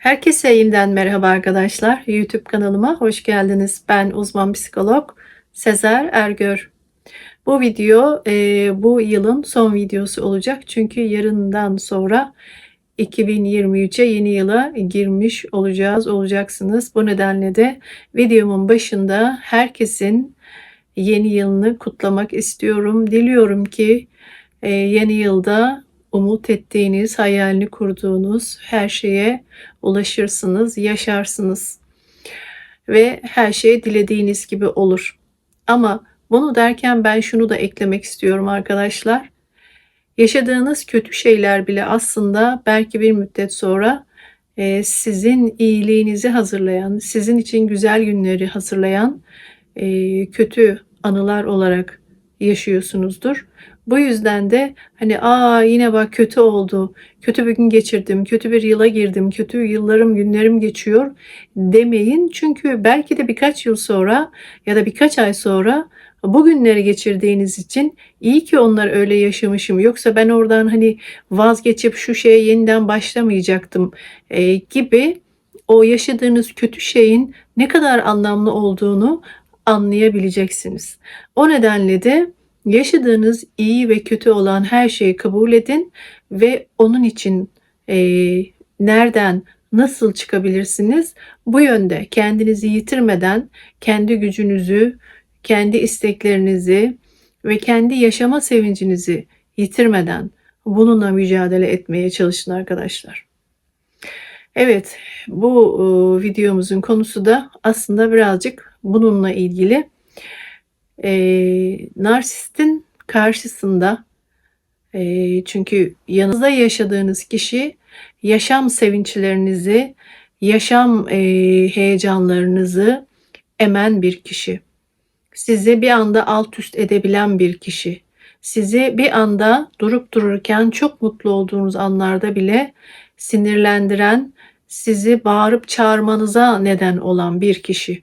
Herkese yeniden merhaba arkadaşlar. YouTube kanalıma hoş geldiniz. Ben uzman psikolog Sezer Ergör. Bu video e, bu yılın son videosu olacak. Çünkü yarından sonra 2023'e yeni yıla girmiş olacağız, olacaksınız. Bu nedenle de videomun başında herkesin yeni yılını kutlamak istiyorum. Diliyorum ki e, yeni yılda umut ettiğiniz, hayalini kurduğunuz her şeye ulaşırsınız, yaşarsınız ve her şey dilediğiniz gibi olur. Ama bunu derken ben şunu da eklemek istiyorum arkadaşlar. Yaşadığınız kötü şeyler bile aslında belki bir müddet sonra e, sizin iyiliğinizi hazırlayan, sizin için güzel günleri hazırlayan e, kötü anılar olarak yaşıyorsunuzdur. Bu yüzden de hani aa yine bak kötü oldu, kötü bir gün geçirdim, kötü bir yıla girdim, kötü yıllarım, günlerim geçiyor demeyin. Çünkü belki de birkaç yıl sonra ya da birkaç ay sonra bu günleri geçirdiğiniz için iyi ki onlar öyle yaşamışım. Yoksa ben oradan hani vazgeçip şu şeye yeniden başlamayacaktım e, gibi o yaşadığınız kötü şeyin ne kadar anlamlı olduğunu anlayabileceksiniz. O nedenle de yaşadığınız iyi ve kötü olan her şeyi kabul edin ve onun için e, nereden nasıl çıkabilirsiniz? Bu yönde kendinizi yitirmeden kendi gücünüzü, kendi isteklerinizi ve kendi yaşama sevincinizi yitirmeden bununla mücadele etmeye çalışın arkadaşlar. Evet, bu e, videomuzun konusu da aslında birazcık bununla ilgili e, narsistin karşısında e, çünkü yanınızda yaşadığınız kişi yaşam sevinçlerinizi, yaşam e, heyecanlarınızı emen bir kişi. Sizi bir anda alt üst edebilen bir kişi. Sizi bir anda durup dururken çok mutlu olduğunuz anlarda bile sinirlendiren, sizi bağırıp çağırmanıza neden olan bir kişi.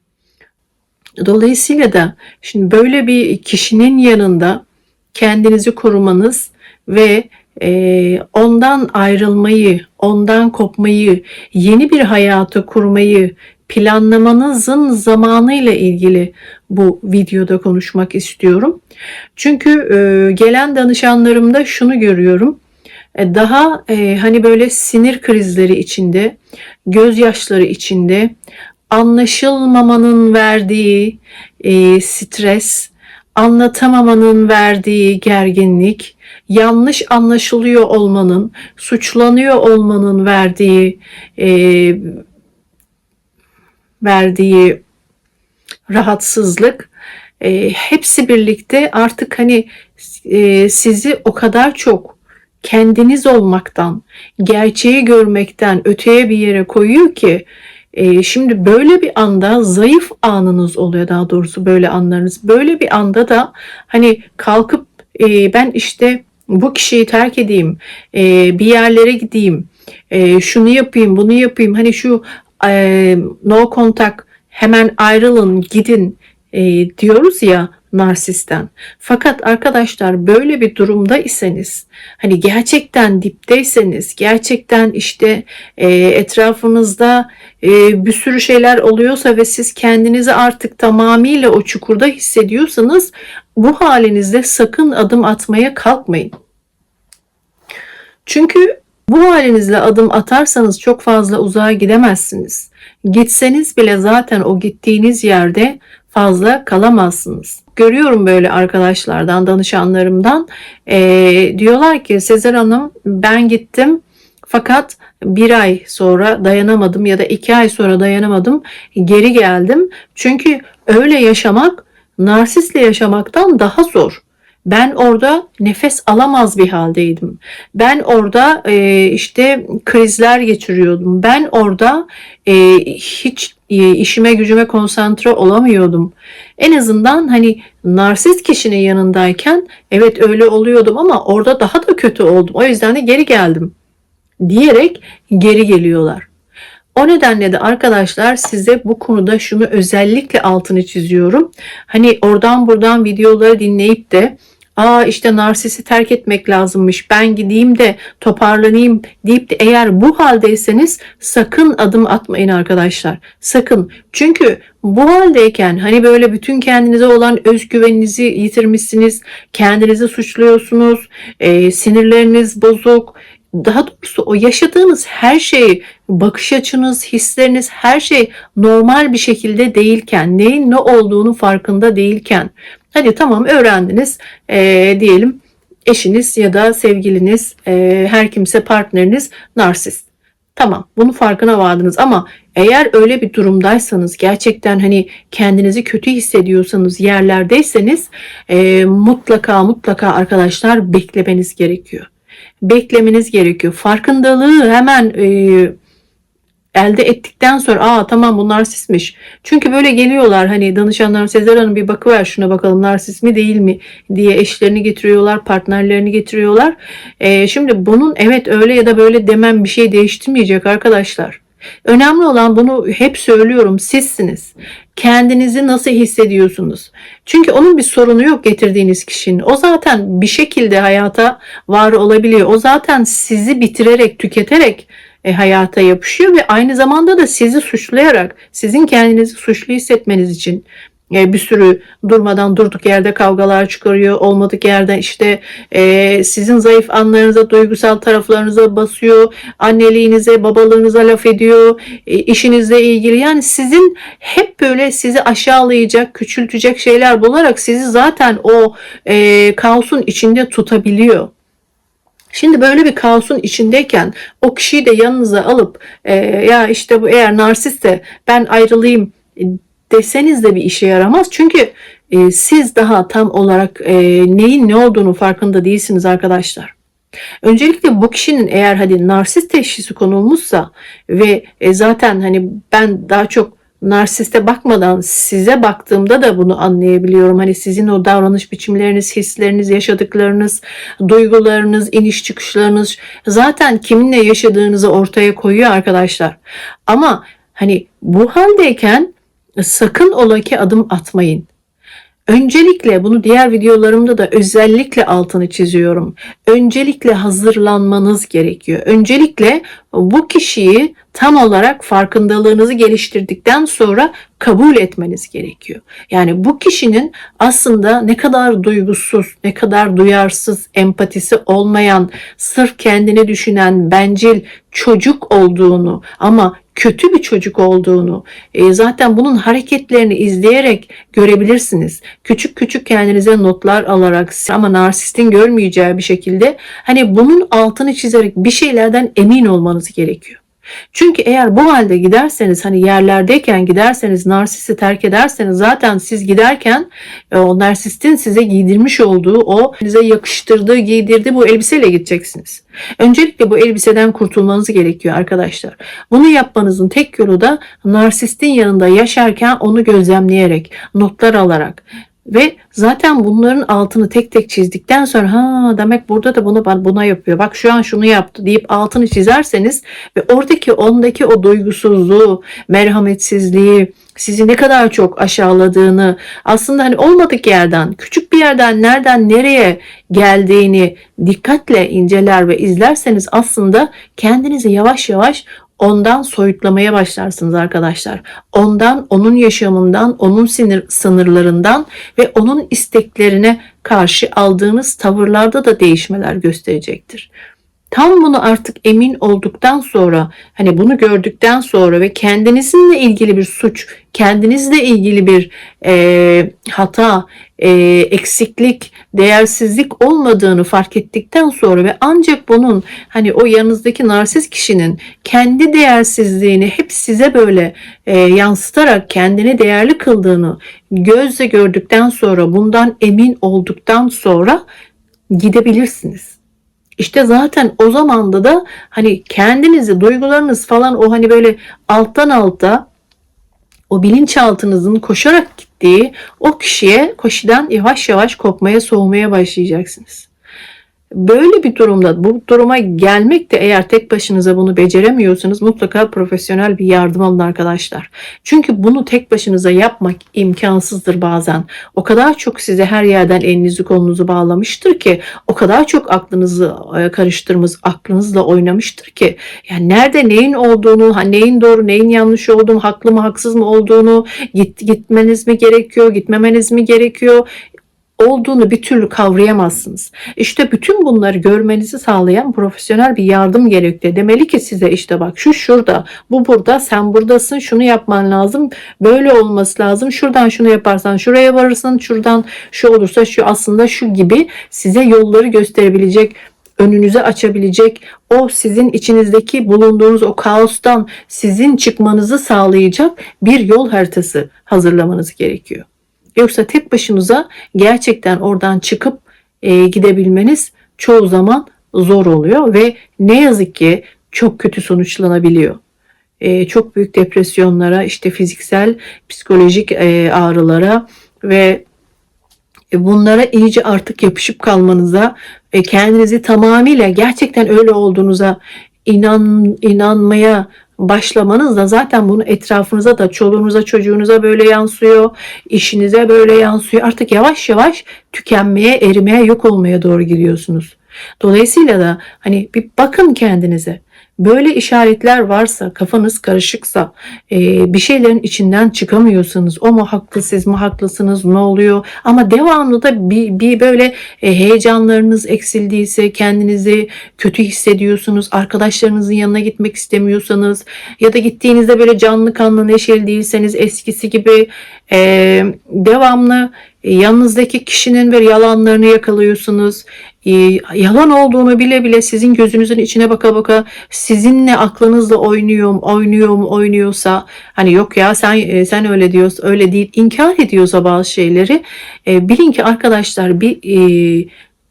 Dolayısıyla da şimdi böyle bir kişinin yanında kendinizi korumanız ve e, ondan ayrılmayı, ondan kopmayı, yeni bir hayatı kurmayı planlamanızın zamanıyla ilgili bu videoda konuşmak istiyorum. Çünkü e, gelen danışanlarımda şunu görüyorum. E, daha e, hani böyle sinir krizleri içinde, gözyaşları içinde, anlaşılmamanın verdiği e, stres, anlatamamanın verdiği gerginlik, yanlış anlaşılıyor olmanın, suçlanıyor olmanın verdiği e, verdiği rahatsızlık e, hepsi birlikte artık hani e, sizi o kadar çok kendiniz olmaktan, gerçeği görmekten öteye bir yere koyuyor ki e, şimdi böyle bir anda zayıf anınız oluyor daha doğrusu böyle anlarınız. Böyle bir anda da hani kalkıp e, ben işte bu kişiyi terk edeyim, e, bir yerlere gideyim, e, şunu yapayım, bunu yapayım. Hani şu e, no contact hemen ayrılın, gidin e, diyoruz ya narsisten. Fakat arkadaşlar böyle bir durumda iseniz hani gerçekten dipteyseniz gerçekten işte e, etrafınızda e, bir sürü şeyler oluyorsa ve siz kendinizi artık tamamıyla o çukurda hissediyorsanız bu halinizde sakın adım atmaya kalkmayın. Çünkü bu halinizle adım atarsanız çok fazla uzağa gidemezsiniz. Gitseniz bile zaten o gittiğiniz yerde fazla kalamazsınız. Görüyorum böyle arkadaşlardan, danışanlarımdan e, diyorlar ki Sezer Hanım ben gittim fakat bir ay sonra dayanamadım ya da iki ay sonra dayanamadım geri geldim. Çünkü öyle yaşamak narsistle yaşamaktan daha zor. Ben orada nefes alamaz bir haldeydim. Ben orada e, işte krizler geçiriyordum. Ben orada e, hiç işime gücüme konsantre olamıyordum. En azından hani narsist kişinin yanındayken evet öyle oluyordum ama orada daha da kötü oldum. O yüzden de geri geldim diyerek geri geliyorlar. O nedenle de arkadaşlar size bu konuda şunu özellikle altını çiziyorum. Hani oradan buradan videoları dinleyip de aa işte narsisi terk etmek lazımmış ben gideyim de toparlanayım deyip de eğer bu haldeyseniz sakın adım atmayın arkadaşlar. Sakın. Çünkü bu haldeyken hani böyle bütün kendinize olan özgüveninizi yitirmişsiniz. Kendinizi suçluyorsunuz. e, sinirleriniz bozuk. Daha doğrusu o yaşadığınız her şey, bakış açınız, hisleriniz her şey normal bir şekilde değilken, neyin ne olduğunu farkında değilken. Hadi tamam öğrendiniz e, diyelim eşiniz ya da sevgiliniz, e, her kimse partneriniz narsist. Tamam bunun farkına vardınız ama eğer öyle bir durumdaysanız gerçekten hani kendinizi kötü hissediyorsanız yerlerdeyseniz e, mutlaka mutlaka arkadaşlar beklemeniz gerekiyor. Beklemeniz gerekiyor. Farkındalığı hemen e, elde ettikten sonra aa tamam bu narsistmiş. Çünkü böyle geliyorlar hani danışanlar Sezer Hanım bir bakıver şuna bakalım narsist mi değil mi diye eşlerini getiriyorlar, partnerlerini getiriyorlar. Ee, şimdi bunun evet öyle ya da böyle demem bir şey değiştirmeyecek arkadaşlar. Önemli olan bunu hep söylüyorum sizsiniz. Kendinizi nasıl hissediyorsunuz? Çünkü onun bir sorunu yok getirdiğiniz kişinin. O zaten bir şekilde hayata var olabiliyor. O zaten sizi bitirerek, tüketerek e, hayata yapışıyor ve aynı zamanda da sizi suçlayarak, sizin kendinizi suçlu hissetmeniz için e, bir sürü durmadan durduk yerde kavgalar çıkarıyor. Olmadık yerde işte e, sizin zayıf anlarınıza, duygusal taraflarınıza basıyor. Anneliğinize, babalığınıza laf ediyor. E, işinizle ilgili. Yani sizin hep böyle sizi aşağılayacak, küçültecek şeyler bularak sizi zaten o e, kaosun içinde tutabiliyor. Şimdi böyle bir kaosun içindeyken o kişiyi de yanınıza alıp e, ya işte bu eğer narsistse ben ayrılayım deseniz de bir işe yaramaz. Çünkü e, siz daha tam olarak e, neyin ne olduğunu farkında değilsiniz arkadaşlar. Öncelikle bu kişinin eğer hadi narsist teşhisi konulmuşsa ve e, zaten hani ben daha çok narsiste bakmadan size baktığımda da bunu anlayabiliyorum. Hani sizin o davranış biçimleriniz, hisleriniz, yaşadıklarınız, duygularınız, iniş çıkışlarınız zaten kiminle yaşadığınızı ortaya koyuyor arkadaşlar. Ama hani bu haldeyken sakın ola ki adım atmayın. Öncelikle bunu diğer videolarımda da özellikle altını çiziyorum. Öncelikle hazırlanmanız gerekiyor. Öncelikle bu kişiyi tam olarak farkındalığınızı geliştirdikten sonra kabul etmeniz gerekiyor. Yani bu kişinin aslında ne kadar duygusuz, ne kadar duyarsız, empatisi olmayan, sırf kendini düşünen, bencil, çocuk olduğunu ama kötü bir çocuk olduğunu e, zaten bunun hareketlerini izleyerek görebilirsiniz. Küçük küçük kendinize notlar alarak ama narsistin görmeyeceği bir şekilde hani bunun altını çizerek bir şeylerden emin olmanız gerekiyor. Çünkü eğer bu halde giderseniz hani yerlerdeyken giderseniz narsisi terk ederseniz zaten siz giderken e, o narsistin size giydirmiş olduğu o size yakıştırdığı giydirdiği bu elbiseyle gideceksiniz. Öncelikle bu elbiseden kurtulmanız gerekiyor arkadaşlar. Bunu yapmanızın tek yolu da narsistin yanında yaşarken onu gözlemleyerek, notlar alarak ve zaten bunların altını tek tek çizdikten sonra ha demek burada da bunu buna yapıyor. Bak şu an şunu yaptı deyip altını çizerseniz ve oradaki ondaki o duygusuzluğu, merhametsizliği, sizi ne kadar çok aşağıladığını, aslında hani olmadık yerden, küçük bir yerden nereden nereye geldiğini dikkatle inceler ve izlerseniz aslında kendinizi yavaş yavaş ondan soyutlamaya başlarsınız arkadaşlar. Ondan, onun yaşamından, onun sinir sınırlarından ve onun isteklerine karşı aldığınız tavırlarda da değişmeler gösterecektir. Tam bunu artık emin olduktan sonra hani bunu gördükten sonra ve kendinizinle ilgili bir suç, kendinizle ilgili bir e, hata, e, eksiklik, değersizlik olmadığını fark ettikten sonra ve ancak bunun hani o yanınızdaki narsist kişinin kendi değersizliğini hep size böyle e, yansıtarak kendini değerli kıldığını gözle gördükten sonra bundan emin olduktan sonra gidebilirsiniz. İşte zaten o zamanda da hani kendinizi, duygularınız falan o hani böyle alttan alta o bilinçaltınızın koşarak gittiği o kişiye koşudan yavaş yavaş kopmaya soğumaya başlayacaksınız. Böyle bir durumda bu duruma gelmek de eğer tek başınıza bunu beceremiyorsanız mutlaka profesyonel bir yardım alın arkadaşlar. Çünkü bunu tek başınıza yapmak imkansızdır bazen. O kadar çok size her yerden elinizi kolunuzu bağlamıştır ki o kadar çok aklınızı e, karıştırmış, aklınızla oynamıştır ki yani nerede neyin olduğunu, neyin doğru, neyin yanlış olduğunu, haklı mı haksız mı olduğunu, git, gitmeniz mi gerekiyor, gitmemeniz mi gerekiyor? Olduğunu bir türlü kavrayamazsınız. İşte bütün bunları görmenizi sağlayan profesyonel bir yardım gerekli. Demeli ki size işte bak şu şurada, bu burada, sen buradasın, şunu yapman lazım, böyle olması lazım. Şuradan şunu yaparsan şuraya varırsın, şuradan şu olursa şu aslında şu gibi size yolları gösterebilecek önünüze açabilecek, o sizin içinizdeki bulunduğunuz o kaostan sizin çıkmanızı sağlayacak bir yol haritası hazırlamanız gerekiyor. Yoksa tek başınıza gerçekten oradan çıkıp e, gidebilmeniz çoğu zaman zor oluyor ve ne yazık ki çok kötü sonuçlanabiliyor. E, çok büyük depresyonlara, işte fiziksel, psikolojik e, ağrılara ve bunlara iyice artık yapışıp kalmanıza ve kendinizi tamamıyla gerçekten öyle olduğunuza inan inanmaya başlamanız da zaten bunu etrafınıza da çoluğunuza çocuğunuza böyle yansıyor, işinize böyle yansıyor. Artık yavaş yavaş tükenmeye, erimeye, yok olmaya doğru gidiyorsunuz. Dolayısıyla da hani bir bakın kendinize. Böyle işaretler varsa, kafanız karışıksa, e, bir şeylerin içinden çıkamıyorsunuz. O mu haklı, siz mi haklısınız, ne oluyor? Ama devamlı da bir, bir böyle e, heyecanlarınız eksildiyse, kendinizi kötü hissediyorsunuz, arkadaşlarınızın yanına gitmek istemiyorsanız ya da gittiğinizde böyle canlı kanlı neşeli değilseniz eskisi gibi e, devamlı yanınızdaki kişinin bir yalanlarını yakalıyorsunuz. E, yalan olduğunu bile bile sizin gözünüzün içine baka baka sizinle aklınızla oynuyor, oynuyor mu, oynuyorsa hani yok ya sen e, sen öyle diyorsun, öyle değil inkar ediyorsa bazı şeyleri bilin ki arkadaşlar bir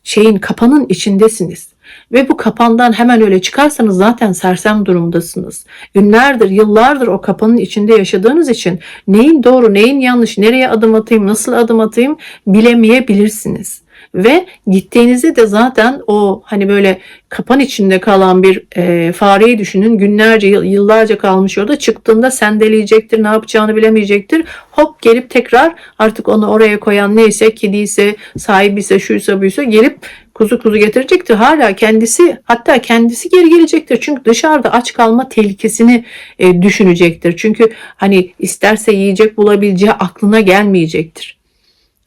şeyin kapanın içindesiniz. Ve bu kapandan hemen öyle çıkarsanız zaten sersem durumdasınız. Günlerdir, yıllardır o kapanın içinde yaşadığınız için neyin doğru, neyin yanlış, nereye adım atayım, nasıl adım atayım bilemeyebilirsiniz. Ve gittiğinizde de zaten o hani böyle kapan içinde kalan bir e, fareyi düşünün. Günlerce, yıllarca kalmış orada. Çıktığında sendeleyecektir, ne yapacağını bilemeyecektir. Hop gelip tekrar artık onu oraya koyan neyse, kediyse, sahibiyse, şuysa buysa gelip kuzu kuzu getirecektir. Hala kendisi hatta kendisi geri gelecektir. Çünkü dışarıda aç kalma tehlikesini e, düşünecektir. Çünkü hani isterse yiyecek bulabileceği aklına gelmeyecektir.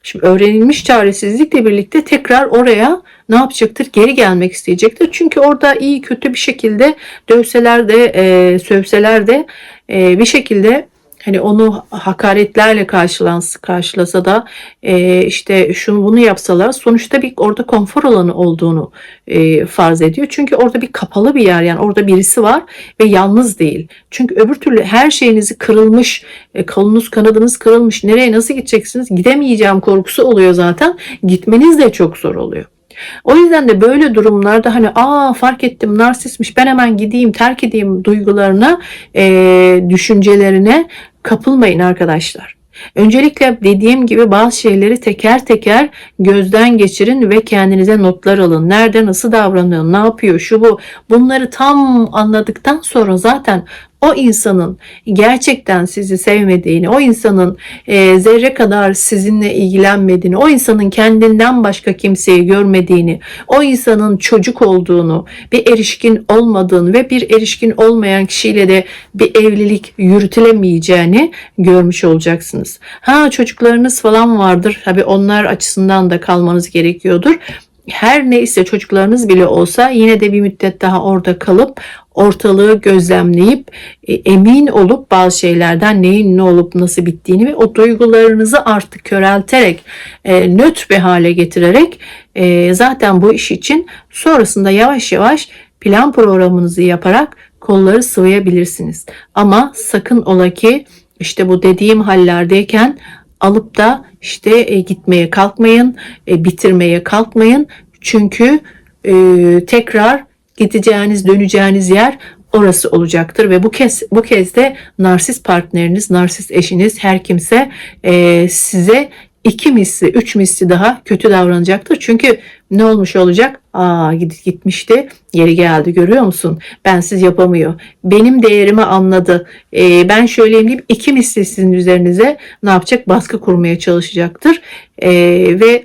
Şimdi öğrenilmiş çaresizlikle birlikte tekrar oraya ne yapacaktır? Geri gelmek isteyecektir. Çünkü orada iyi kötü bir şekilde dövseler de e, sövseler de e, bir şekilde hani onu hakaretlerle karşılans karşılasa da e, işte şunu bunu yapsalar sonuçta bir orada konfor alanı olduğunu e, farz ediyor. Çünkü orada bir kapalı bir yer yani orada birisi var ve yalnız değil. Çünkü öbür türlü her şeyinizi kırılmış, e, kolunuz kanadınız kırılmış. Nereye nasıl gideceksiniz? Gidemeyeceğim korkusu oluyor zaten. Gitmeniz de çok zor oluyor. O yüzden de böyle durumlarda hani aa fark ettim narsistmiş ben hemen gideyim terk edeyim duygularına, e, düşüncelerine kapılmayın arkadaşlar. Öncelikle dediğim gibi bazı şeyleri teker teker gözden geçirin ve kendinize notlar alın. Nerede nasıl davranıyor, ne yapıyor, şu bu. Bunları tam anladıktan sonra zaten o insanın gerçekten sizi sevmediğini, o insanın e, zerre kadar sizinle ilgilenmediğini, o insanın kendinden başka kimseyi görmediğini, o insanın çocuk olduğunu, bir erişkin olmadığını ve bir erişkin olmayan kişiyle de bir evlilik yürütülemeyeceğini görmüş olacaksınız. Ha çocuklarınız falan vardır. Tabii onlar açısından da kalmanız gerekiyordur her neyse çocuklarınız bile olsa yine de bir müddet daha orada kalıp ortalığı gözlemleyip e, emin olup bazı şeylerden neyin ne olup nasıl bittiğini ve o duygularınızı artık körelterek e, nötr bir hale getirerek e, zaten bu iş için sonrasında yavaş yavaş plan programınızı yaparak kolları sıvayabilirsiniz. Ama sakın ola ki işte bu dediğim hallerdeyken alıp da işte e, gitmeye kalkmayın, e, bitirmeye kalkmayın. Çünkü e, tekrar gideceğiniz, döneceğiniz yer orası olacaktır ve bu kez bu kez de narsist partneriniz, narsist eşiniz her kimse e, size iki misli, üç misli daha kötü davranacaktır. Çünkü ne olmuş olacak? Aa git gitmişti, geri geldi görüyor musun? Bensiz yapamıyor. Benim değerimi anladı. Ee, ben şöyleyim deyip iki misli sizin üzerinize ne yapacak? Baskı kurmaya çalışacaktır. Ee, ve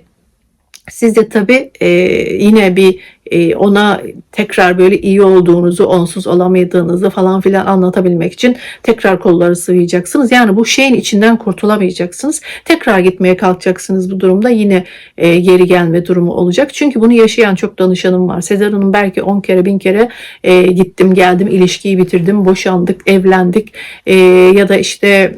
siz de tabii e, yine bir e, ona tekrar böyle iyi olduğunuzu, onsuz olamadığınızı falan filan anlatabilmek için tekrar kolları sıvayacaksınız. Yani bu şeyin içinden kurtulamayacaksınız. Tekrar gitmeye kalkacaksınız bu durumda yine e, geri gelme durumu olacak. Çünkü bunu yaşayan çok danışanım var. Sezer Hanım belki 10 kere bin kere e, gittim geldim ilişkiyi bitirdim boşandık evlendik e, ya da işte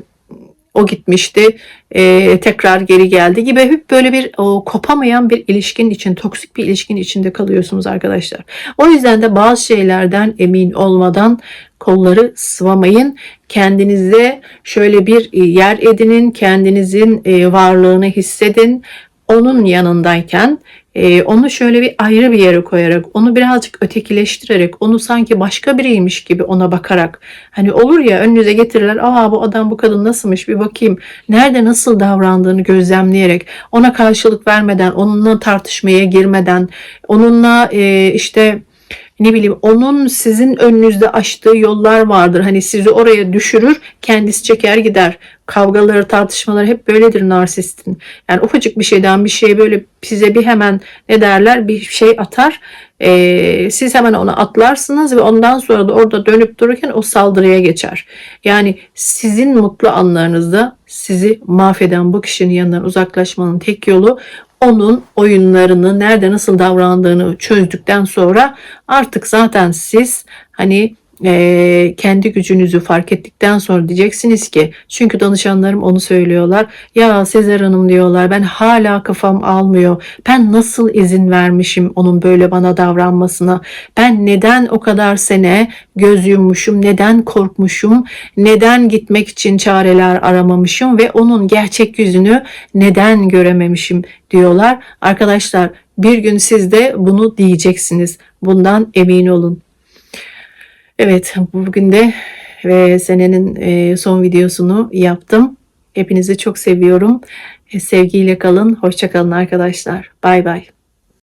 o gitmişti e, tekrar geri geldi gibi hep böyle bir o, kopamayan bir ilişkinin için toksik bir ilişkinin içinde kalıyorsunuz arkadaşlar. O yüzden de bazı şeylerden emin olmadan kolları sıvamayın. Kendinize şöyle bir e, yer edinin, kendinizin e, varlığını hissedin. Onun yanındayken e, onu şöyle bir ayrı bir yere koyarak, onu birazcık ötekileştirerek, onu sanki başka biriymiş gibi ona bakarak, hani olur ya önünüze getirirler, aa bu adam bu kadın nasılmış bir bakayım, nerede nasıl davrandığını gözlemleyerek, ona karşılık vermeden, onunla tartışmaya girmeden, onunla e, işte ne bileyim onun sizin önünüzde açtığı yollar vardır. Hani sizi oraya düşürür, kendisi çeker gider. Kavgaları, tartışmaları hep böyledir narsistin. Yani ufacık bir şeyden bir şey böyle size bir hemen ne derler bir şey atar. Ee, siz hemen ona atlarsınız ve ondan sonra da orada dönüp dururken o saldırıya geçer. Yani sizin mutlu anlarınızda sizi mahveden bu kişinin yanından uzaklaşmanın tek yolu onun oyunlarını, nerede nasıl davrandığını çözdükten sonra artık zaten siz hani e, kendi gücünüzü fark ettikten sonra diyeceksiniz ki çünkü danışanlarım onu söylüyorlar. Ya Sezer Hanım diyorlar. Ben hala kafam almıyor. Ben nasıl izin vermişim onun böyle bana davranmasına? Ben neden o kadar sene göz yummuşum? Neden korkmuşum? Neden gitmek için çareler aramamışım ve onun gerçek yüzünü neden görememişim? diyorlar. Arkadaşlar bir gün siz de bunu diyeceksiniz. Bundan emin olun Evet, bugün de ve senenin e, son videosunu yaptım. Hepinizi çok seviyorum. E, sevgiyle kalın, hoşça kalın arkadaşlar. Bay bay.